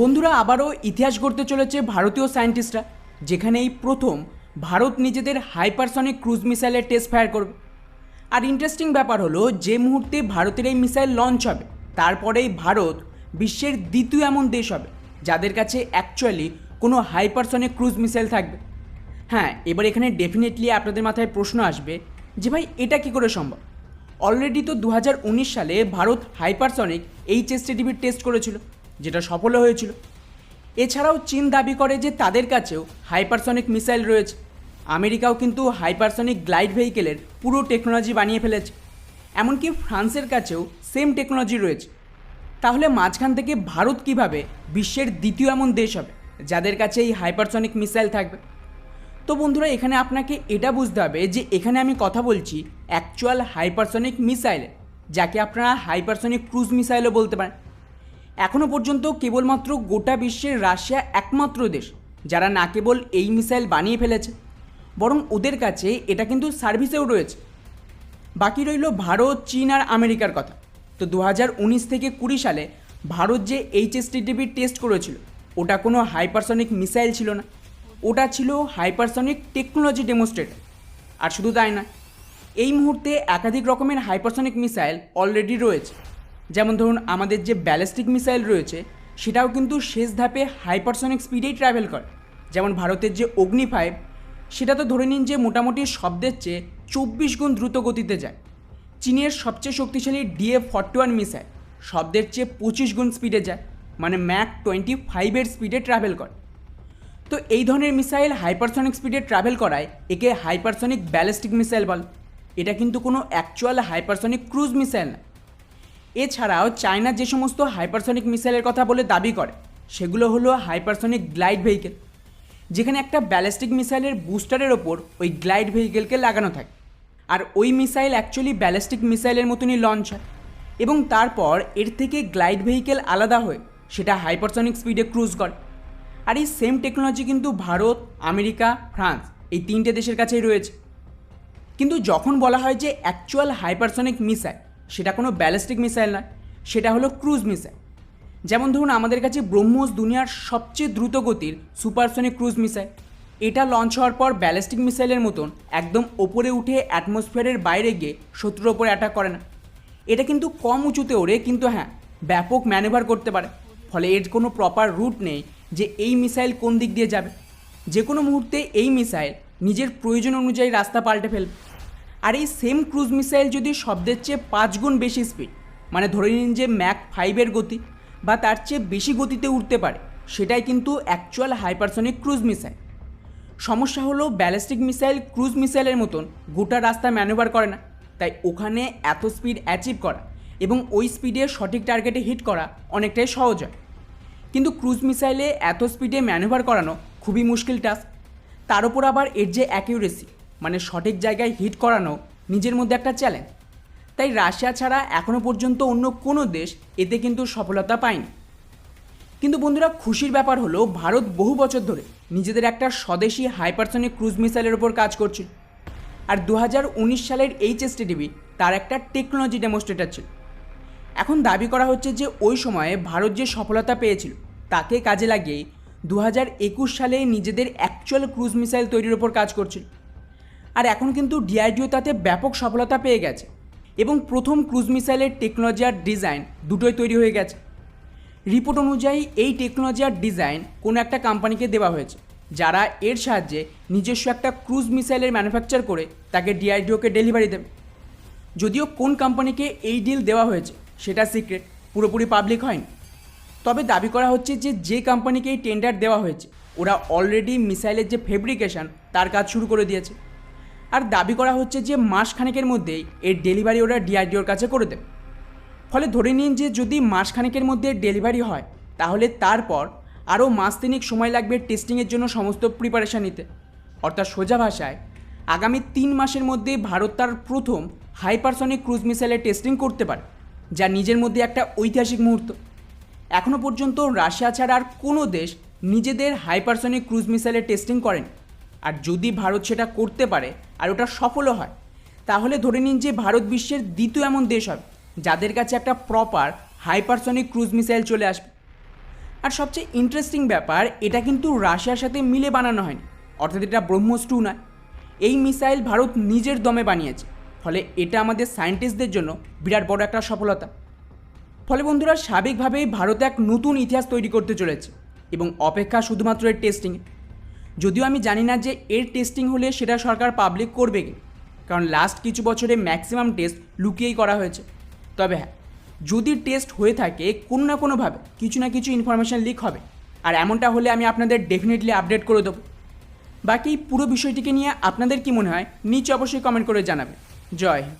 বন্ধুরা, আবারও ইতিহাস গড়তে চলেছে ভারতীয় সায়েন্টিস্টরা যেখানে এই প্রথম ভারত নিজেদের হাইপারসনিক ক্রুজ মিসাইলের টেস্ট ফায়ার করবে। আর ইন্টারেস্টিং ব্যাপার হলো, যে মুহূর্তে ভারতের এই মিসাইল লঞ্চ হবে, তারপরেই ভারত বিশ্বের দ্বিতীয় এমন দেশ হবে, যাদের কাছে অ্যাকচুয়ালি কোনো হাইপারসনিক ক্রুজ মিসাইল থাকবে। হ্যাঁ এবার এখানে ডেফিনেটলি আপনাদের মাথায় প্রশ্ন আসবে যে ভাই, এটা কি করে সম্ভব? অলরেডি তো দু হাজার উনিশ সালে ভারত হাইপারসনিক এইচএসটিডিবির টেস্ট করেছিল। যেটা সফল হয়েছিল। এছাড়াও চীন দাবি করে যে তাদের কাছেও হাইপারসনিক মিসাইল রয়েছে। আমেরিকাও কিন্তু হাইপারসনিক গ্লাইড ভেহিকেলের পুরো টেকনোলজি বানিয়ে ফেলেছে। এমনকি ফ্রান্সের কাছেও সেম টেকনোলজি রয়েছে। তাহলে মাঝখান থেকে ভারত কীভাবে বিশ্বের দ্বিতীয় এমন দেশ হবে, যাদের কাছে এই হাইপারসনিক মিসাইল থাকবে? তো বন্ধুরা, এখানে আপনাকে এটা বুঝতে হবে যে এখানে আমি কথা বলছি অ্যাকচুয়াল হাইপারসনিক মিসাইলে, যাকে আপনারা হাইপারসনিক ক্রুজ মিসাইলও বলতে পারেন। এখনও পর্যন্ত কেবলমাত্র গোটা বিশ্বের রাশিয়া একমাত্র দেশ, যারা না কেবল এই মিসাইল বানিয়ে ফেলেছে, বরং ওদের কাছে এটা কিন্তু সার্ভিসেও রয়েছে। বাকি রইল ভারত, চীন আর আমেরিকার কথা। তো দু হাজার উনিশ থেকে কুড়ি সালে ভারত যে এইচএসটিডিবির টেস্ট করেছিল, ওটা কোনো হাইপারসনিক মিসাইল ছিল না। ওটা ছিল হাইপারসনিক টেকনোলজি ডেমোস্ট্রেটর। আর শুধু তাই না এই মুহূর্তে একাধিক রকমের হাইপারসনিক মিসাইল অলরেডি রয়েছে। যেমন ধরুন আমাদের যে ব্যালিস্টিক মিসাইল রয়েছে, সেটাও কিন্তু শেষ ধাপে হাইপারসনিক স্পিডেই ট্রাভেল করে। যেমন ভারতের যে অগ্নি ফাইভ সেটা তো ধরে নিন যে মোটামুটি শব্দের চেয়ে চব্বিশ গুণ দ্রুত গতিতে যায়। চীনের সবচেয়ে শক্তিশালী ডিএফ ফর্টি ওয়ান মিসাইল শব্দের চেয়ে পঁচিশ গুণ স্পিডে যায় মানে ম্যাক টোয়েন্টি ফাইভের স্পিডে ট্রাভেল করে। তো এই ধরনের মিসাইল হাইপারসনিক স্পিডে ট্রাভেল করায়, একে হাইপারসনিক ব্যালিস্টিক মিসাইল বল। এটা কিন্তু কোনো অ্যাকচুয়াল হাইপারসনিক ক্রুজ মিসাইল না। এছাড়াও চায়না যে সমস্ত হাইপারসনিক মিসাইলের কথা বলে দাবি করে, সেগুলো হলো হাইপারসনিক গ্লাইড ভেহিকেল, যেখানে একটা ব্যালিস্টিক মিসাইলের বুস্টারের ওপর ওই গ্লাইড ভেহিকেলকে লাগানো থাকে। আর ওই মিসাইল অ্যাকচুয়ালি ব্যালিস্টিক মিসাইলের মতনই লঞ্চ হয় এবং তারপর এর থেকে গ্লাইড ভেহিকেল আলাদা হয়ে সেটা হাইপারসনিক স্পিডে ক্রুজ করে। আর এই সেম টেকনোলজি কিন্তু ভারত, আমেরিকা, ফ্রান্স এই তিনটে দেশের কাছেই রয়েছে। কিন্তু যখন বলা হয় যে অ্যাকচুয়াল হাইপারসনিক মিসাইল সেটা কোনো ব্যালিস্টিক মিসাইল নয়, সেটা হলো ক্রুজ মিসাইল। যেমন ধরুন আমাদের কাছে ব্রহ্মোস দুনিয়ার সবচেয়ে দ্রুত গতির সুপারসনিক ক্রুজ মিসাইল। এটা লঞ্চ হওয়ার পর ব্যালিস্টিক মিসাইলের মতন একদম ওপরে উঠে অ্যাটমসফিয়ারের বাইরে গিয়ে শত্রুর ওপরে অ্যাটাক করে না। এটা কিন্তু কম উঁচুতে ওড়ে, কিন্তু হ্যাঁ ব্যাপক ম্যানেভার করতে পারে। ফলে এর কোনো প্রপার রুট নেই যে এই মিসাইল কোন দিক দিয়ে যাবে। যে কোনো মুহূর্তে এই মিসাইল নিজের প্রয়োজন অনুযায়ী রাস্তা পাল্টে ফেলবে। আর এই সেম ক্রুজ মিসাইল যদি শব্দের চেয়ে পাঁচ গুণ বেশি স্পিড মানে ধরে নিন যে ম্যাক ফাইভের গতি বা তার চেয়ে বেশি গতিতে উঠতে পারে, সেটাই কিন্তু অ্যাকচুয়াল হাইপারসনিক ক্রুজ মিসাইল সমস্যা হলো ব্যালিস্টিক মিসাইল ক্রুজ মিসাইলের মতন গোটা রাস্তা ম্যানুভার করে না, তাই ওখানে এত স্পিড অ্যাচিভ করা এবং ওই স্পিডে সঠিক টার্গেটে হিট করা অনেকটাই সহজ হয়। কিন্তু ক্রুজ মিসাইলে এত স্পিডে ম্যানুভার করানো খুবই মুশকিল টাস্ক তার উপর আবার এর যে অ্যাকিউরেসি মানে সঠিক জায়গায় হিট করানো নিজের মধ্যে একটা চ্যালেঞ্জ তাই রাশিয়া ছাড়া এখনও পর্যন্ত অন্য কোনো দেশ এতে কিন্তু সফলতা পায়নি। কিন্তু বন্ধুরা, খুশির ব্যাপার হলো ভারত বহু বছর ধরে নিজেদের একটা স্বদেশি হাইপারসনিক ক্রুজ মিসাইলের ওপর কাজ করছিল। আর দু হাজার উনিশ সালের এইচএসটিডিবি তার একটা টেকনোলজি ডেমোস্ট্রেটার ছিল। এখন দাবি করা হচ্ছে যে ওই সময়ে ভারত যে সফলতা পেয়েছিল, তাকে কাজে লাগিয়ে দু হাজার একুশ সালে নিজেদের অ্যাকচুয়াল ক্রুজ মিসাইল তৈরির ওপর কাজ করছিল। আর এখন কিন্তু ডিআরডিও তাতে ব্যাপক সফলতা পেয়ে গেছে। এবং প্রথম ক্রুজ মিসাইলের টেকনোলজি আর ডিজাইন দুটোই তৈরি হয়ে গেছে। রিপোর্ট অনুযায়ী এই টেকনোলজি আর ডিজাইন কোনো একটা কোম্পানিকে দেওয়া হয়েছে, যারা এর সাহায্যে নিজস্ব একটা ক্রুজ মিসাইলের ম্যানুফ্যাকচার করে তাকে ডিআরডিওকে ডেলিভারি দেবে। যদিও কোন কোম্পানিকে এই ডিল দেওয়া হয়েছে সেটা সিক্রেট, পুরোপুরি পাবলিক হয়নি। তবে দাবি করা হচ্ছে যে যে কোম্পানিকে এই টেন্ডার দেওয়া হয়েছে, ওরা অলরেডি মিসাইলের যে ফেব্রিকেশন, তার কাজ শুরু করে দিয়েছে। আর দাবি করা হচ্ছে যে মাস খানেকের মধ্যেই এর ডেলিভারি ওরা ডিআরডিওর কাছে করে দেবে। ফলে ধরে নিন যে যদি মাস খানেকের মধ্যে ডেলিভারি হয়, তাহলে তারপর আরও মাস তিনিক সময় লাগবে টেস্টিংয়ের জন্য সমস্ত প্রিপারেশান নিতে। অর্থাৎ সোজা ভাষায়, আগামী তিন মাসের মধ্যে ভারত তার প্রথম হাইপারসনিক ক্রুজ মিসাইলের টেস্টিং করতে পারে, যা নিজের মধ্যে একটা ঐতিহাসিক মুহূর্ত। এখনও পর্যন্ত রাশিয়া ছাড়া আর কোনো দেশ নিজেদের হাইপারসনিক ক্রুজ মিসাইলের টেস্টিং করেন। আর যদি ভারত সেটা করতে পারে আর ওটা সফলও হয়, তাহলে ধরে নিন যে ভারত বিশ্বের দ্বিতীয় এমন দেশ হবে, যাদের কাছে একটা প্রপার হাইপারসনিক ক্রুজ মিসাইল চলে আসবে। আর সবচেয়ে ইন্টারেস্টিং ব্যাপার, এটা কিন্তু রাশিয়ার সাথে মিলে বানানো হয়নি। অর্থাৎ এটা ব্রহ্মোস টু নয়। এই মিসাইল ভারত নিজের দমে বানিয়েছে। ফলে এটা আমাদের সায়েন্টিস্টদের জন্য বিরাট বড় একটা সফলতা। ফলে বন্ধুরা সাবেকভাবেই ভারত এক নতুন ইতিহাস তৈরি করতে চলেছে এবং অপেক্ষা শুধুমাত্র এর টেস্টিং যদিও আমি জানি না যে এর টেস্টিং হলে সেটা সরকার পাবলিক করবে কি। কারণ লাস্ট কিছু বছরে ম্যাক্সিমাম টেস্ট লুকিয়েই করা হয়েছে। তবে হ্যাঁ যদি টেস্ট হয়ে থাকে, কোনো না কোনোভাবে কিছু না কিছু ইনফরমেশান লিক হবে। আর এমনটা হলে আমি আপনাদের ডেফিনেটলি আপডেট করে দেবো। বাকি পুরো বিষয়টিকে নিয়ে আপনাদের কি মনে হয়, নিচে অবশ্যই কমেন্ট করে জানাবেন। জয়।